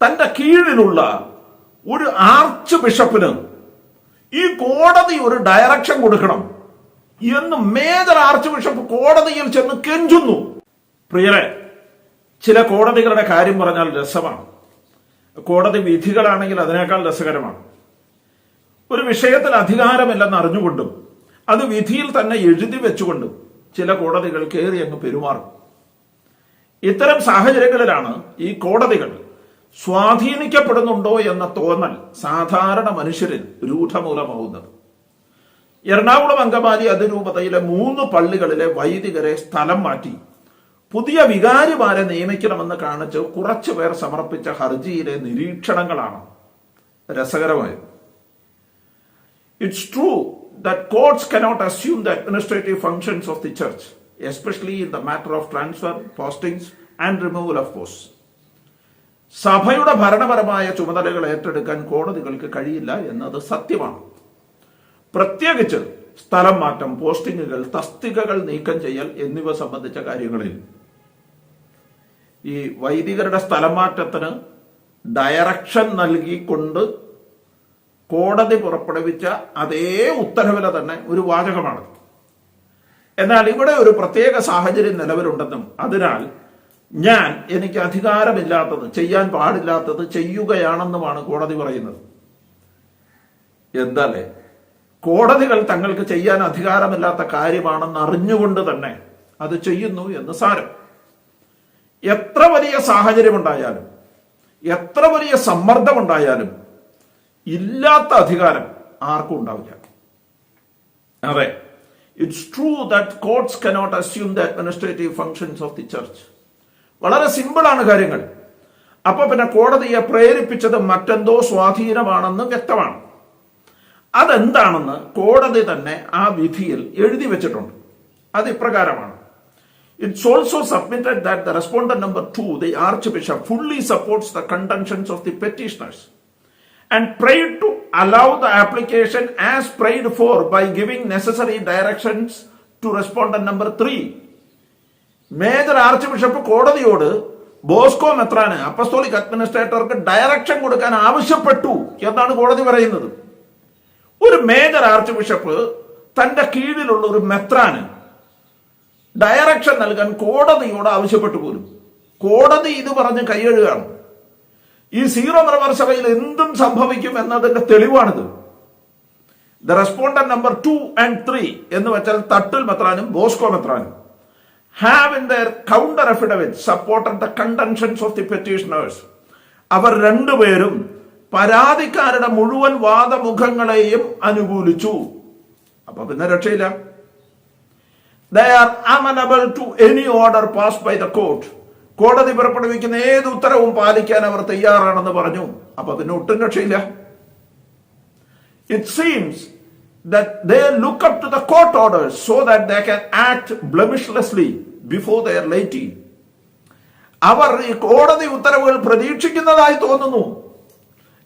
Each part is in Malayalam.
തന്റെ കീഴിലുള്ള ഒരു ആർച്ച് ബിഷപ്പിന് ഈ കോടതി ഒരു ഡയറക്ഷൻ കൊടുക്കണം എന്ന് മേജർ ആർച്ച് ബിഷപ്പ് കോടതിയിൽ ചെന്ന് കെഞ്ചുന്നു. പ്രിയരെ ചില കോടതികളുടെ കാര്യം പറഞ്ഞാൽ രസമാണ്. കോടതി വിധികളാണെങ്കിൽ അതിനേക്കാൾ രസകരമാണ്. ഒരു വിഷയത്തിൽ അധികാരമില്ലെന്ന് അറിഞ്ഞുകൊണ്ടും അത് വിധിയിൽ തന്നെ എഴുതി വെച്ചുകൊണ്ടും ചില കോടതികൾ കയറി അങ്ങ് പെരുമാറും. ഇത്തരം സാഹചര്യങ്ങളിലാണ് ഈ കോടതികൾ സ്വാധീനിക്കപ്പെടുന്നുണ്ടോ എന്ന തോന്നൽ സാധാരണ മനുഷ്യരിൽ രൂഢമൂലമാവുന്നത്. എറണാകുളം അങ്കമാലി അതിരൂപതയിലെ മൂന്ന് പള്ളികളിലെ വൈദികരെ സ്ഥലം മാറ്റി പുതിയ വികാരിമാരെ നിയമിക്കണമെന്ന് കാണിച്ച് കുറച്ചു പേർ സമർപ്പിച്ച ഹർജിയിലെ നിരീക്ഷണങ്ങളാണ് രസകരമായത്. It's true that courts cannot assume the administrative functions of the church especially in the matter of transfer postings and removal of post സഭയുടെ ഭരണപരമായ ചുമതലകൾ ഏറ്റെടുക്കാൻ കോടതികൾക്ക് കഴിയില്ല എന്നത് സത്യമാണ്. പ്രത്യേകിച്ച് സ്ഥലം മാറ്റം പോസ്റ്റിങ്ങുകൾ തസ്തികകൾ നീക്കം ചെയ്യൽ എന്നിവ സംബന്ധിച്ച കാര്യങ്ങളിൽ. ഈ വൈദികരുടെ സ്ഥലം മാറ്റത്തിന് ഡയറക്ഷൻ നൽകിക്കൊണ്ട് കോടതി പുറപ്പെടുവിച്ച അതേ ഉത്തരവില തന്നെ ഒരു വാചകമാണ്. എന്നാൽ ഇവിടെ ഒരു പ്രത്യേക സാഹചര്യം നിലവിലുണ്ടെന്നും അതിനാൽ ഞാൻ എനിക്ക് അധികാരമില്ലാത്തത് ചെയ്യാൻ പാടില്ലാത്തത് ചെയ്യുകയാണെന്നുമാണ് കോടതി പറയുന്നത്. എന്താലേ? കോടതികൾ തങ്ങൾക്ക് ചെയ്യാൻ അധികാരമില്ലാത്ത കാര്യമാണെന്ന് അറിഞ്ഞുകൊണ്ട് തന്നെ അത് ചെയ്യുന്നു എന്ന് സാരം. എത്ര വലിയ സാഹചര്യമുണ്ടായാലും എത്ര വലിയ സമ്മർദ്ദമുണ്ടായാലും ഇല്ലാത്ത അധികാരം ആർക്കും ഉണ്ടാവില്ല. അതെ. It's true that courts cannot assume the administrative functions of the church വളരെ സിമ്പിളാണ് കാര്യങ്ങൾ. അപ്പൊ പിന്നെ കോടതിയെ പ്രേരിപ്പിച്ചത് മറ്റെന്തോ സ്വാധീനമാണെന്ന് വ്യക്തമാണ്. അതെന്താണെന്ന് കോടതി തന്നെ ആ വിധിയിൽ എഴുതി വെച്ചിട്ടുണ്ട്. അത് ഇപ്രകാരമാണ്. It's also submitted that the respondent number two the archbishop fully supports the contentions of the petitioners and prayed to allow the application as prayed for by giving necessary directions to respondent number three. Major archbishop കോടതിയോട് Bosco മെത്രാന് അപ്പസ്തോളിക് അഡ്മിനിസ്ട്രേറ്റർക്ക് ഡയറക്ഷൻ കൊടുക്കാൻ ആവശ്യപ്പെട്ടു എന്നാണ് കോടതി പറയുന്നത്. ഒരു മേജർ ആർച്ച് ബിഷപ്പ് തന്റെ കീഴിലുള്ള ഒരു മെത്രാന് ഡയറക്ഷൻ നൽകാൻ കോടതിയോട് ആവശ്യപ്പെട്ടു പോലും. കോടതി ഇത് പറഞ്ഞ് കൈയെഴുകയാണ്. ഈ സീറോ മലബാർ സഭയിൽ എന്തും സംഭവിക്കും എന്നതിന്റെ തെളിവാണിത്. The respondent number two and three എന്ന് വെച്ചാൽ തട്ടിൽ മെത്രാനും Bosco മെത്രാനും. Have in their counter affidavit supported the contentions of the petitioners അവർ രണ്ടുപേരും പരാതിക്കാരുടെ മുഴുവൻ വാദമുഖങ്ങളെയും അനുകൂലിച്ചു. അപ്പൊ പിന്നെ രക്ഷയില്ല. They are amenable to any order pass by the court കോടതി പുറപ്പെടുവിക്കുന്ന ഏത് ഉത്തരവും പാലിക്കാൻ അവർ തയ്യാറാണെന്ന് പറഞ്ഞു. അപ്പൊ പിന്നെ ഒട്ടും രക്ഷയില്ല. It seems that they look up to the court orders so that they can act blemishlessly before their lady. അവർ ഈ കോടതി ഉത്തരവുകൾ പ്രതീക്ഷിക്കുന്നതായി തോന്നുന്നു.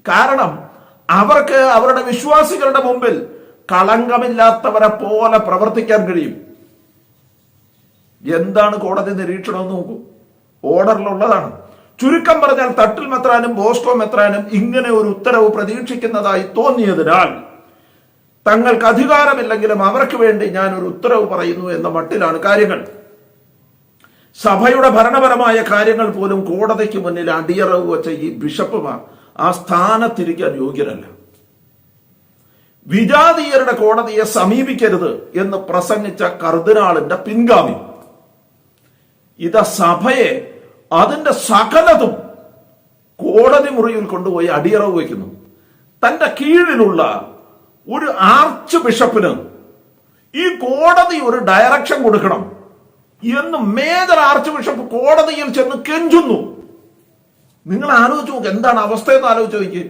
കാരണം അവർക്ക് അവരുടെ വിശ്വാസികളുടെ മുമ്പിൽ കളങ്കമില്ലാത്തവരെ പോലെ പ്രവർത്തിക്കാൻ കഴിയും. എന്താണ് കോടതി നിരീക്ഷണം നോക്കൂ. ഓർഡറിലുള്ളതാണ്. ചുരുക്കം പറഞ്ഞാൽ തട്ടിൽ മെത്രാനും ബോസ്കോ മെത്രാനും ഇങ്ങനെ ഒരു ഉത്തരവ് പ്രതീക്ഷിക്കുന്നതായി തോന്നിയതിനാൽ തങ്ങൾക്ക് അധികാരമില്ലെങ്കിലും അവർക്ക് വേണ്ടി ഞാൻ ഒരു ഉത്തരവ് പറയുന്നു എന്ന മട്ടിലാണ് കാര്യങ്ങൾ. സഭയുടെ ഭരണപരമായ കാര്യങ്ങൾ പോലും കോടതിക്ക് മുന്നിൽ അടിയറവ് വെച്ച ഈ ബിഷപ്പുമാർ ആ സ്ഥാനത്തിരിക്കാൻ യോഗ്യരല്ല. വിജാതീയരുടെ കോടതിയെ സമീപിക്കരുത് എന്ന് പ്രസംഗിച്ച കർദിനാളിന്റെ പിൻഗാമി. ഇത് സഭയെ അതിന്റെ സകലതും കോടതി മുറിയിൽ കൊണ്ടുപോയി അടിയറവ് വയ്ക്കുന്നു. തന്റെ കീഴിലുള്ള ഒരു ആർച്ച് ബിഷപ്പിന് ഈ കോടതി ഒരു ഡയറക്ഷൻ കൊടുക്കണം എന്ന് മേജർ ആർച്ച് ബിഷപ്പ് കോടതിയിൽ ചെന്ന് കെഞ്ചുന്നു. നിങ്ങൾ ആലോചിച്ച് നോക്ക് എന്താണ് അവസ്ഥയെന്ന് ആലോചിച്ച് നോക്കി.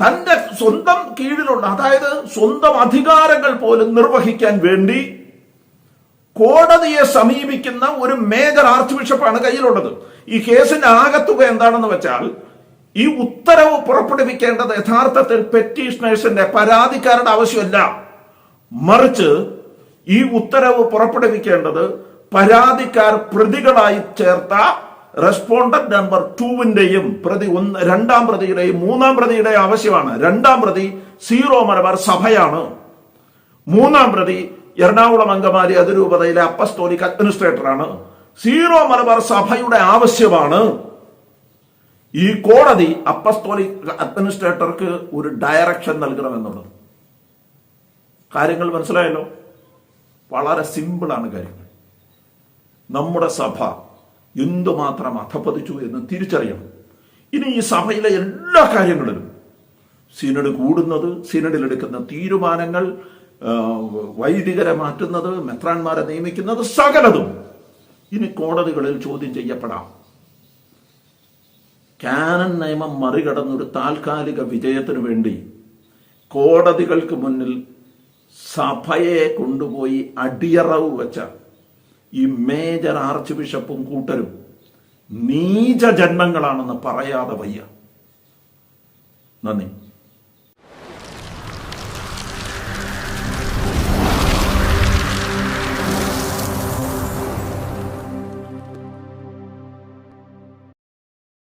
തന്റെ സ്വന്തം കീഴിലുള്ള അതായത് സ്വന്തം അധികാരങ്ങൾ പോലും നിർവഹിക്കാൻ വേണ്ടി കോടതിയെ സമീപിക്കുന്ന ഒരു മേജർ ആർച്ച് ബിഷപ്പാണ് കയ്യിലുള്ളത്. ഈ കേസിന്റെ ആകത്തുക എന്താണെന്ന് വെച്ചാൽ ഈ ഉത്തരവ് പുറപ്പെടുവിക്കേണ്ടത് യഥാർത്ഥത്തിൽ പെറ്റീഷണേഴ്സിന്റെ പരാതിക്കാരുടെ ആവശ്യമല്ല. മറിച്ച് ഈ ഉത്തരവ് പുറപ്പെടുവിക്കേണ്ടത് പരാതിക്കാർ പ്രതികളായി ചേർത്ത റെസ്പോണ്ടന്റ് നമ്പർ ടൂവിന്റെയും പ്രതി ഒന്ന് രണ്ടാം പ്രതിയുടെയും മൂന്നാം പ്രതിയുടെയും ആവശ്യമാണ്. രണ്ടാം പ്രതി സീറോ മലബാർ സഭയാണ്. മൂന്നാം പ്രതി എറണാകുളം അങ്കമാലി അതിരൂപതയിലെ അപ്പസ്തോലിക് അഡ്മിനിസ്ട്രേറ്ററാണ് സീറോ മലബാർ സഭയുടെ ആവശ്യമാണ്. ഈ കോടതി അപ്പസ്തോലിക് അഡ്മിനിസ്ട്രേറ്റർക്ക് ഒരു ഡയറക്ഷൻ നൽകണമെന്നുള്ളത്. കാര്യങ്ങൾ മനസ്സിലായല്ലോ? വളരെ സിമ്പിളാണ് കാര്യങ്ങൾ. നമ്മുടെ സഭ എന്തുമാത്രം അധപ്പതിച്ചു എന്ന് തിരിച്ചറിയണം. ഇനി ഈ സഭയിലെ എല്ലാ കാര്യങ്ങളിലും സിനഡ് കൂടുന്നത് സിനഡിൽ എടുക്കുന്ന തീരുമാനങ്ങൾ വൈദികരെ മാറ്റുന്നത് മെത്രാന്മാരെ നിയമിക്കുന്നത് സകലതും ഇനി കോടതികളിൽ ചോദ്യം ചെയ്യപ്പെടാം. കാനൻ നിയമം മറികടന്നൊരു താൽക്കാലിക വിജയത്തിനു വേണ്ടി കോടതികൾക്ക് മുന്നിൽ സഭയെ കൊണ്ടുപോയി അടിയറവ് വെച്ച ഈ മേജർ ആർച്ച് ബിഷപ്പും കൂട്ടരും നീച ജന്മങ്ങളാണെന്ന് പറയാതെ വയ്യ. നന്ദി.